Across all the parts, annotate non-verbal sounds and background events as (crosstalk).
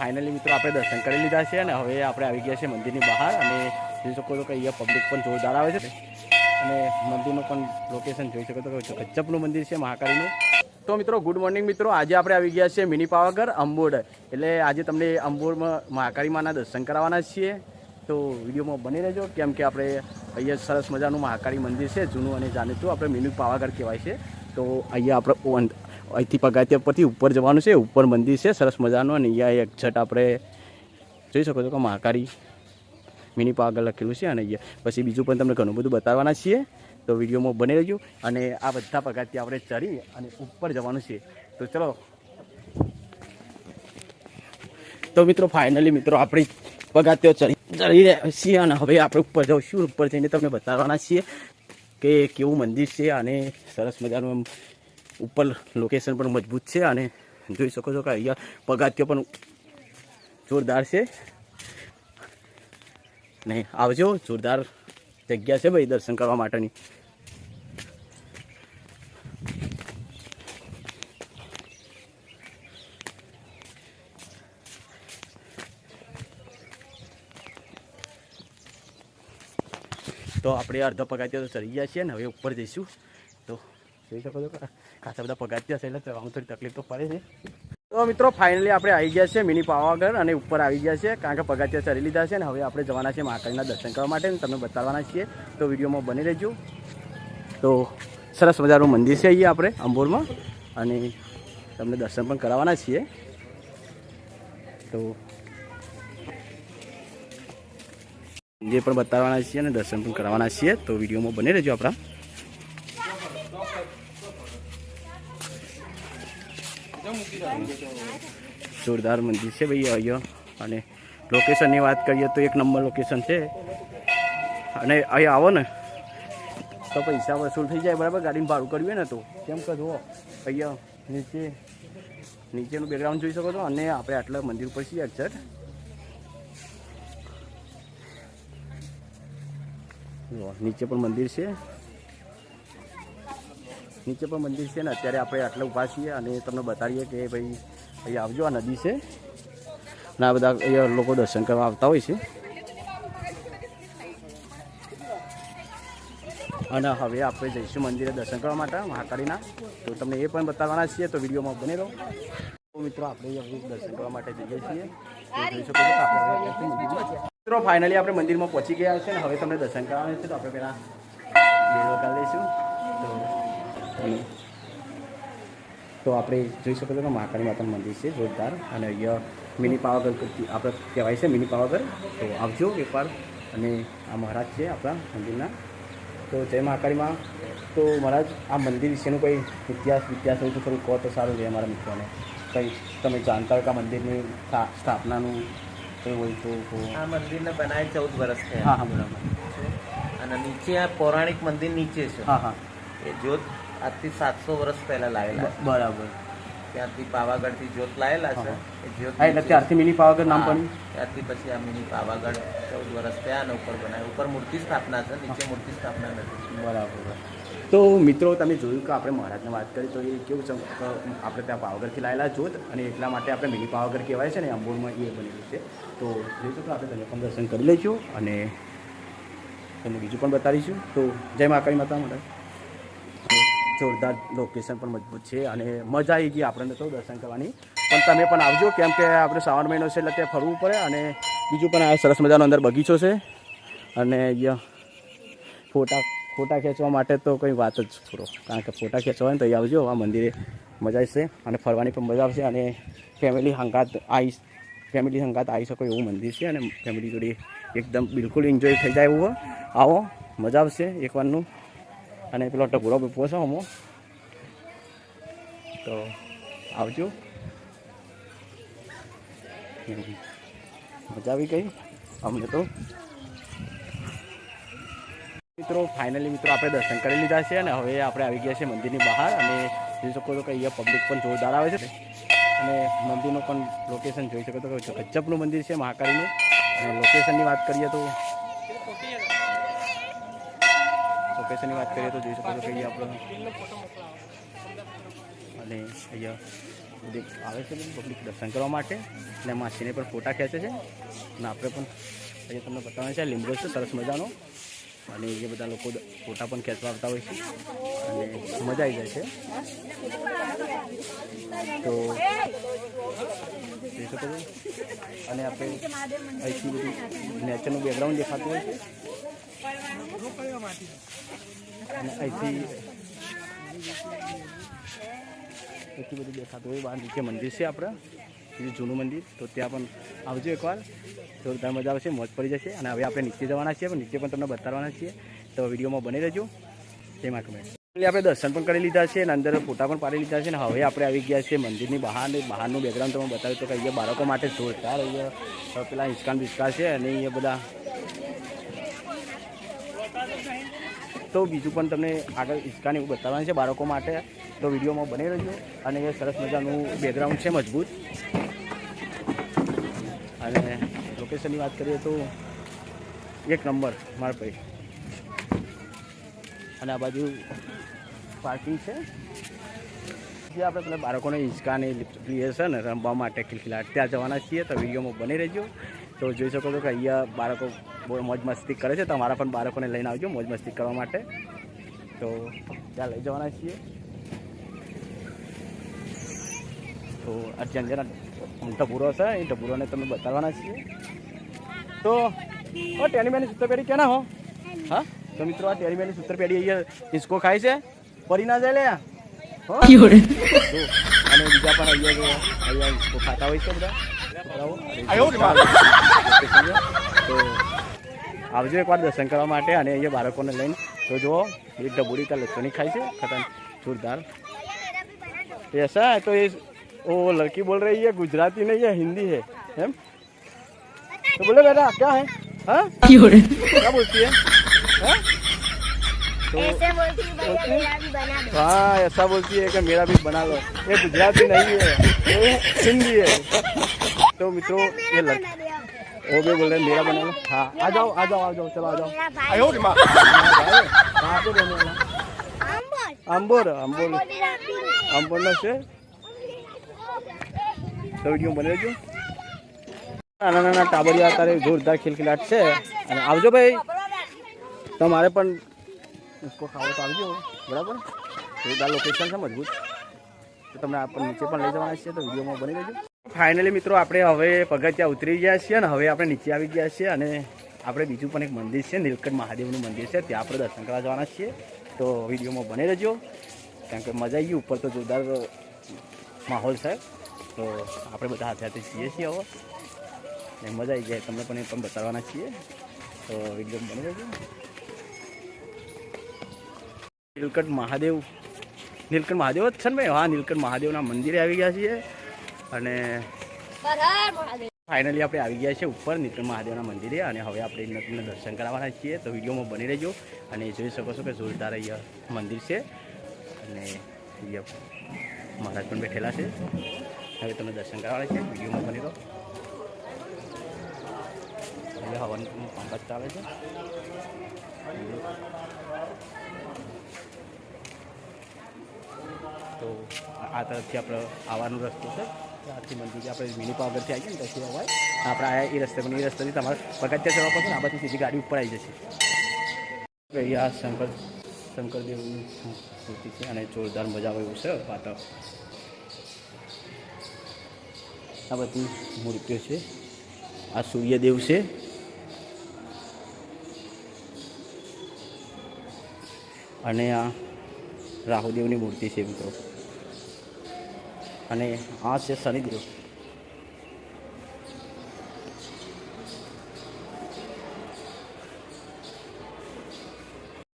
Finally મિત્રો આપણે દર્શન કરી લીધા છે અને હવે આપણે આવી ગયા છે મંદિરની બહાર અને જોઈ શકો છો કે અહીંયા પબ્લિક પણ જોરદાર આવે છે. અને મંદિરનું પણ લોકેશન જોઈ શકો છો. કે મંદિર છે, મહાકાળીનું. તો મિત્રો ગુડ મોર્નિંગ મિત્રો. આજે આપણે આવી ગયા છીએ મિની પાવાગર અંબોડ. એટલે આજે તમને અંબોડમાં મહાકાળી માના દર્શન કરાવવાના છીએ. તો વિડીયોમાં બની રહેજો, કેમ કે આપણે અહીંયા સરસ મજાનું મહાકાળી મંદિર છે, જૂનું અને જાણીતું. આપણે મિની પાવાગઢ કહેવાય છે. તો અહીંયા આપણે અહીંથી પગાતિયા પરથી ઉપર જવાનું છે, ઉપર મંદિર છે, સરસ મજાનું અને અહીંયા એક છટ આપણે જોઈ શકો છો કે મહાકાળી મિની પાગળ લખેલું છે અને અહીંયા. પછી બીજું પણ તમને ઘણું બધું બતાવવાના છીએ, તો વિડીયોમાં બની રહેજો. અને આ બધા પગાતિયા આપણે ચડી અને ઉપર જવાનું છે. તો ચલો. તો મિત્રો ફાઇનલી મિત્રો, આપણી પગાતિયો ચડી ચડી રહ્યા છીએ અને હવે આપણે ઉપર જઈશું, ઉપર જઈને તમને બતાવવાના છીએ કે કેવું મંદિર છે અને સરસ મજાનું એમ ઉપર લોકેશન પણ મજબૂત છે અને જોઈ શકો છો કે અહીંયા પગાથિયો પણ જોરદાર છે. ને આવજો, જોરદાર જગ્યા છે ભાઈ દર્શન કરવા માટેની. તો આપણે અડધો પગાથિયા તો ચડી ગયા છીએ ને હવે ઉપર જઈશું. તો જોઈ શકો છો ખાસા બધા પગાથિયા છે એટલે ચડવામાં થોડી તકલીફ તો પડે છે. તો મિત્રો ફાઇનલી આપણે આવી ગયા છે મિની પાવાગઢ અને ઉપર આવી ગયા છે કારણ કે પગાથિયા ચડી લીધા છે ને હવે આપણે જવાના છે મહાકાળીના દર્શન કરવા માટે અને તમને બતાવવાના છીએ. તો વિડીયોમાં બની રહેજો. તો સરસ મજાનું મંદિર છે અહીંયા આપણે, અંબોરમાં. અને તમને દર્શન પણ કરાવવાના છીએ. તો મંદિર પણ બતાવવાના છીએ અને દર્શન પણ કરાવવાના છીએ. તો વિડીયોમાં બની રહેજો આપણા. જોરદાર મંદિર છે ભાઈ અહીંયા. અને લોકેશનની વાત કરીએ તો એક નંબર લોકેશન છે. અને અહીંયા આવો ને. તો પૈસા વસૂલ થઈ જાય બરાબર ગાડીનું ભાડું કરવી ને તો. કેમ કે જુઓ, અહીંયા નીચે, નીચેનું બેકગ્રાઉન્ડ જોઈ શકો છો અને આપણે આટલા મંદિર ઉપર છીએ એક્ઝેટ નીચે પણ મંદિર છે. નીચે પણ મંદિર છે ને, અત્યારે આપણે આટલા ઊભા છીએ અને તમને બતાડીએ કે ભાઈ અહીં આવજો આ નદી છે. અને આ બધા અહીંયા લોકો દર્શન કરવા આવતા હોય છે. અને હવે આપણે જઈશું મંદિરે દર્શન કરવા માટે, મહાકાળીના. તો તમને એ પણ બતાવવાના છીએ, તો વિડીયોમાં બને રહો. મિત્રો, આપણે દર્શન કરવા માટે જઈએ છીએ. મિત્રો ફાઇનલી આપણે મંદિરમાં પહોંચી ગયા છે ને, હવે તમને દર્શન કરવાના છે, તો આપણે પહેલાં લઈશું અને તો આપણે જોઈ શકો છો કે મહાકાળી માતાનું મંદિર છે જોરદાર. અને અહીંયા મિની પાવાગઢ આપણે કહેવાય છે મિની પાવાગઢ. તો આવજો એકવાર અને આ મહારાજ છે આપણા મંદિરના. તો જય મહાકાળીમાં તો મહારાજ આ મંદિર વિશેનું કોઈ ઇતિહાસ ઇતિહાસ હોય તો થોડું કહો તો સારું રહે અમારા મિત્રોને. કંઈ તમે જાણતા હોય કે આ મંદિરની સ્થા- સ્થાપનાનું કંઈ હોય તો આ મંદિરને બનાવે ચૌદ વર્ષ થયા. હા હા બરાબર. છે અને નીચે આ પૌરાણિક મંદિર નીચે છે. હા હા. એ જ્યોત આજથી સાતસો વર્ષ પહેલા લાવેલા બરાબર. ત્યાંથી પાવાગઢથી જ્યોત લાવેલા છે. એ જ્યોત એટલે ત્યારથી મિની પાવાગઢ નામ પણ પડ્યું? ત્યારથી પછી આ મિની પાવાગઢ ચૌદ વર્ષ થયા અને ઉપર બનાવ્યું. ઉપર મૂર્તિ સ્થાપના છે નીચે મૂર્તિ સ્થાપના નથી. બરાબર તો મિત્રો તમે જોયું કે આપણે મહારાજને વાત કરી તો એ કેવું છે? આપણે ત્યાં પાવાગઢથી લાવેલા જોત અને એટલા માટે આપણે મિની પાવાગઢ કહેવાય છે ને અંબોરમાં એ બનેલું છે. તો જોઈશું તો આપણે તમે પણ દર્શન કરી લઈશું અને તમને બીજું પણ બતાવીશું. તો જય મહાકાળી માતા મહારાજ. જોરદાર લોકેશન પણ મજબૂત છે અને મજા આવી ગઈ આપણને તો દર્શન કરવાની. પણ તમે પણ આવજો, કેમ કે આપણે શ્રાવણ મહિનો છે એટલે ત્યાં ફરવું પડે અને બીજું પણ આ સરસ મજાનો અંદર બગીચો છે. અને અહીંયા ફોટા ફોટા ખેંચવા માટે તો કંઈ વાત જ પૂરો. કારણ કે ફોટા ખેંચવા તો અહીંયા આવજો, આ મંદિરે મજા આવશે અને ફરવાની પણ મજા આવશે અને ફેમિલી હંગાત આવી ફેમિલી હંગાત આવી શકો એવું મંદિર છે અને ફેમિલી જોડે એકદમ બિલકુલ એન્જોય થઈ જાય એવું આવો, મજા આવશે એકવારનું અને પેલો ટપુરો છે અમો તો આવજો. મજા આવી ગઈ અમને તો. મિત્રો ફાઇનલી મિત્રો, આપણે દર્શન કરી લીધા છે અને હવે આપણે આવી ગયા છે મંદિરની બહાર અને જોઈ શકો છો કે અહીંયા પબ્લિક પણ જોરદાર આવે છે. અને મંદિરનું પણ લોકેશન જોઈ શકો કે ગજબનું મંદિર છે મહાકાળીનું અને લોકેશનની વાત કરીએ તો લોકેશનની વાત કરીએ તો જોઈ શકો છો કે અહીંયા આપણે અને અહીંયા બધી આવે છે પબ્લિક દર્શન કરવા માટે અને માસીને પણ ફોટા ખેંચે છે અને આપણે પણ અહીંયા તમને બતાવવાનું છે લીમડો છે સરસ મજાનો અને એ બધા લોકો ફોટા પણ ખેંચવા આવતા હોય છે અને મજા આવી જાય છે તો જોઈ શકો છો અને આપણે અહીંથી બધું નેચરનું બેકગ્રાઉન્ડ દેખાતું હોય છે અને અહીંથી બધું દેખાતું હોય બહાર નીચે મંદિર છે આપણે બીજું જૂનું મંદિર તો ત્યાં પણ આવજો એકવાર જોરદાર મજા આવશે મોજ પડી જશે અને હવે આપણે નીચે જવાના છીએ પણ નીચે પણ તમને બતાવવાના છીએ તો વિડીયોમાં બની રહેજો તે માટે આપણે દર્શન પણ કરી લીધા છે અને અંદર ફોટા પણ પાડી લીધા છે અને હવે આપણે આવી ગયા છે મંદિરની બહાર બહારનું બેકગ્રાઉન્ડ તમે બતાવ્યું તો કે અહીંયા બાળકો માટે જોરદાર અહીંયા પેલા હિંચકાન બિસ્કા છે અને અહીંયા બધા તો બીજું પણ તમને આગળ હિંચકાને એવું બતાવવાનું છે બાળકો માટે. તો વિડીયોમાં બની રહેજો અને એ સરસ મજાનું બેકગ્રાઉન્ડ છે મજબૂત. અને લોકેશનની વાત કરીએ તો એક નંબર મારા ભાઈ. અને આ બાજુ પાર્કિંગ છે. જે આપણે પેલા બાળકોને હિંચકાને પ્લેયર છે ને રમવા માટે ખિલખિલાટ ત્યાં જવાના છીએ તો વિડીયોમાં બની રહેજો. તો જોઈ શકો છો કે અહીંયા બાળકો બહુ મોજ મસ્તી કરે છે. તમારા પણ બાળકોને લઈને આવજો મોજ મસ્તી કરવા માટે. તો ત્યાં લઈ જવાના છીએ. તો આ જંજરા ઢબુરો છે એ ઢબુરોને તમે બતાવવાના છીએ. તો ઓ ટેનીમેની સૂત્ર પેઢી કેના હો? હા? તો મિત્રો આ ટેનીમેની સૂત્ર પેઢી અહીંયા ઇસ્કો ખાય છે. પરી ના જાય લે હો? (laughs) અને બીજા પણ અહીંયા અહીંયા હિંચકો ખાતા હોય છે બધા. તો આવજો એકવાર દર્શન કરવા માટે અને અહીંયા બાળકોને લઈને તો જુઓ એક ડબુડી का लच्छनी खाई से खतन जोरदार ऐसा है तो ये वो लड़की बोल रही है गुजराती नहीं है हिंदी है हैं तो बोले बेटा क्या है हाँ क्या बोलती है हाँ? तो ऐसे बोलती हूँ भैया बोलती है? मेरा भी बना दो हाँ ऐसा बोलती है कि मेरा भी बना लो ये गुजराती नहीं है ये हिंदी है तो मित्रों ये लड़की बना दिया वो भी बोल रहे हैं मेरा बना लो हाँ आ जाओ आ जाओ आ जाओ चलो आ जाओ मेरा भाई कहाँ पे रहने वाला आम बोल आंबोर आंबोर बोली राती हूँ। આંબોરના છે તો વિડીયો બની રહેજો નાના નાના ટાબરિયા અત્યારે જોરદાર ખિલખિલાટ છે અને આવજો ભાઈ તમારે પણ इसको ખાવો તો આવજો બરાબર જોરદાર લોકેશન છે મજબૂત તો તમને આપણે નીચે પણ લઈ જવાના છીએ તો વિડીયોમાં બની રહેજો ફાઇનલી મિત્રો આપણે હવે પગથિયા ઉતરી ગયા છીએ અને હવે આપણે નીચે આવી ગયા છીએ અને આપણે બીજું પણ એક મંદિર છે, નીલકંઠ મહાદેવનું મંદિર છે. ત્યાં આપણે દર્શન કરવા જવાના છીએ. તો વિડીયોમાં બની રહેજો, કારણ કે મજા આવી ઉપર તો જોરદાર માહોલ છે. તો આપણે બધા હાથે હાથે છીએ છીએ હવે. ને મજા આવી જાય. તમને પણ એ પણ બતાવવાના છીએ. તો વીડિયો બની રહેજો. નીલકંઠ મહાદેવ નીલકંઠ મહાદેવ જ છે ને ભાઈ? હા, નીલકંઠ મહાદેવના મંદિરે આવી ગયા છીએ. અને ફાઇનલી આપણે આવી ગયા છે ઉપર નિત્ર મહાદેવના મંદિરે અને હવે આપણે તમને દર્શન કરાવવાના છીએ. તો વિડીયોમાં બની રહેજો અને જોઈ શકો છો કે જોરદાર અહીંયા મંદિર છે. અને અહીંયા મહારાજ પણ બેઠેલા છે. હવે તમને દર્શન કરાવવાના છે. વિડીયોમાં બની રહો. અહીંયા હવનનું કામકાજ ચાલે છે. તો આ તરફથી આપણે આવવાનો રસ્તો છે. ત્યાંથી મંદિર આપણે મિની પાવગરથી આવીએ ને ત્યાંથી અવાય આપણે આયા એ રસ્તે પણ એ રસ્તેથી તમારે પગથિયા ચડવા પડશે આ પછી સીધી ગાડી ઉપર આવી જશે. આ શંકર, શંકરદેવની મૂર્તિ છે અને જોરદાર મજા આવે એવું છે વાતો આ બધી મૂર્તિઓ છે. આ સૂર્યદેવ છે. અને આ રાહુદેવની મૂર્તિ છે મિત્રો. અને આ છે શનિદેવ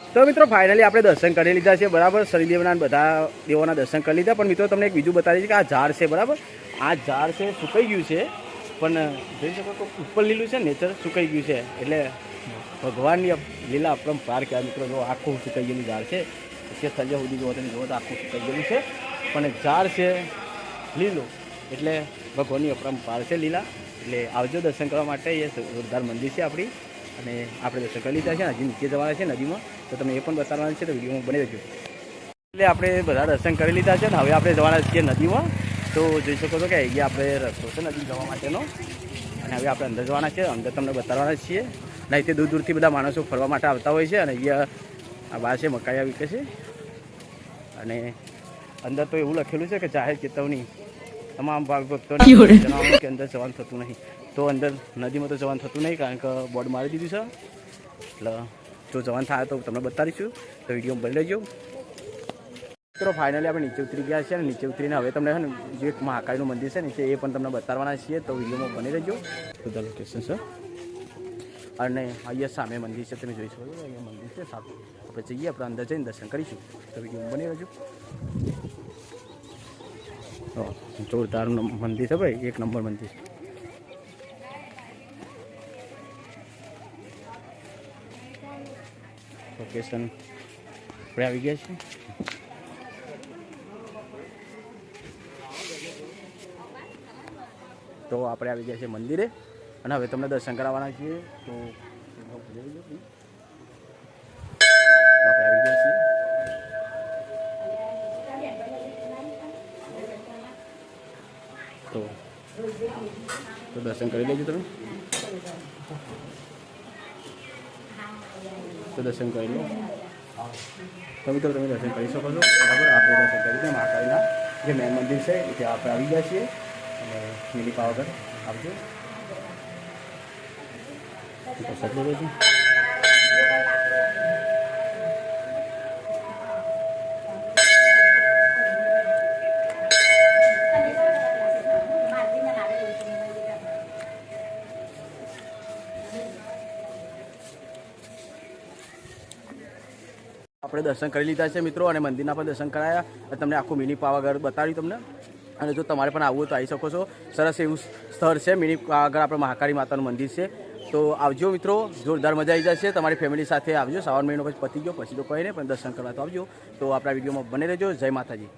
તો મિત્રો ફાઇનલી આપણે દર્શન કરી લીધા છે, બરાબર? શનિદેવના બધા દેવોના દર્શન કરી લીધા. પણ મિત્રો, તમને એક બીજું બતાવી છે કે આ ઝાડ છે, બરાબર? આ ઝાડ છે, સુકાઈ ગયું છે, પણ, જોઈ શકો તો ઉપર લીલું છે, નેચર સુકાઈ ગયું છે. એટલે ભગવાનની લીલા અપરંપાર કહેવાય. મિત્રો, જો આખું સુકાઈ ગયેલું ઝાડ છે પછી સજા સુધી જોવો તમે જોવો તો આખું સુકાઈ ગયેલું છે. પણ ઝાડ છે લીલું. એટલે ભગવાનની અપરંપાર છે લીલા. એટલે આવજો દર્શન કરવા માટે. એ જોરદાર મંદિર છે આપણી. અને આપણે દર્શન કરી લીધા છે. હજી નીચે જવાના છે નદીમાં. તો તમને એ પણ બતાવવાના છે તો વિડીયોમાં બની રહેજો. એટલે આપણે બધા દર્શન કરી લીધા છે ને હવે આપણે જવાના છીએ નદીમાં. તો જોઈ શકો છો કે અહીંયા આપણે રસ્તો છે નદી જવા માટેનો. અને હવે આપણે અંદર જવાના છે. અંદર તમને બતાવવાના છીએ. અને અહીંથી દૂર દૂરથી બધા માણસો ફરવા માટે આવતા હોય છે. અને અહીંયા આ બહાર છે મકાઈયા વિકે છે. અને અંદર તો એવું લખેલું છે કે જાહેર ચેતવણી તમામ ભાગ ભક્તોને જણાવવાનું કે અંદર જવાનું થતું નહીં. તો અંદર નદીમાં તો જવાનું થતું નહીં કારણ કે બોર્ડ મારી દીધું છે. એટલે જો જવાનું થાય તો તમને બતાવીશું તો વીડિયો બની લેજો મિત્રો ફાઇનલી આપણે નીચે ઉતરી ગયા છીએ અને નીચે ઉતરીને હવે તમને છે ને જે એક મહાકાળીનું મંદિર છે નીચે એ પણ તમને બતાવવાના છીએ. તો વિડીયોમાં બની રહેજો. બધા લોકેશન છે. અને અહીંયા સામે મંદિર છે તમે જોઈ શકો છો. અહીંયા મંદિર છે સારું આપણે જઈએ આપણે અંદર જઈને દર્શન કરીશું. તો વીડિયો બની રહેજો. તો જોરદાર મંદિર છે ભાઈ એક નંબર મંદિર લોકેશન આપણે આવી ગયા છીએ તો આપણે આવી ગયા છીએ મંદિરે અને હવે તમને દર્શન કરાવવાના છીએ તો આપણે આવી ગયા છીએ તો તો દર્શન કરી લેજો તમે. તો દર્શન કરી લો. તો તમે દર્શન કરી શકો છો. બરાબર? આપણે દર્શન કરી દઈએ મહાકાળીના. જે મેન મંદિર છે ત્યાં આપણે આવી ગયા છીએ. અને મિલી પાવાગઢ આવજો. પ્રસાદ લેવો છે આપણે દર્શન કરી લીધા છે મિત્રો અને મંદિરના પણ દર્શન કરાયા. તમને આખું મિની પાવાગઢ બતાવ્યું તમને. અને જો તમારે પણ આવવું હોય તો આવી શકો છો. સરસ એવું સ્થળ છે. મિની પાવાગઢ આપણે મહાકાળી માતાનું મંદિર છે. તો આવજો મિત્રો. જોરદાર મજા આવી જશે. તમારી ફેમિલી સાથે આવજો. શ્રાવણ મહિનો પછી પતી ગયો. પછી તો કહીને પણ દર્શન કરવા તો આવજો. તો આપણા વિડીયોમાં બને રહેજો. જય માતાજી.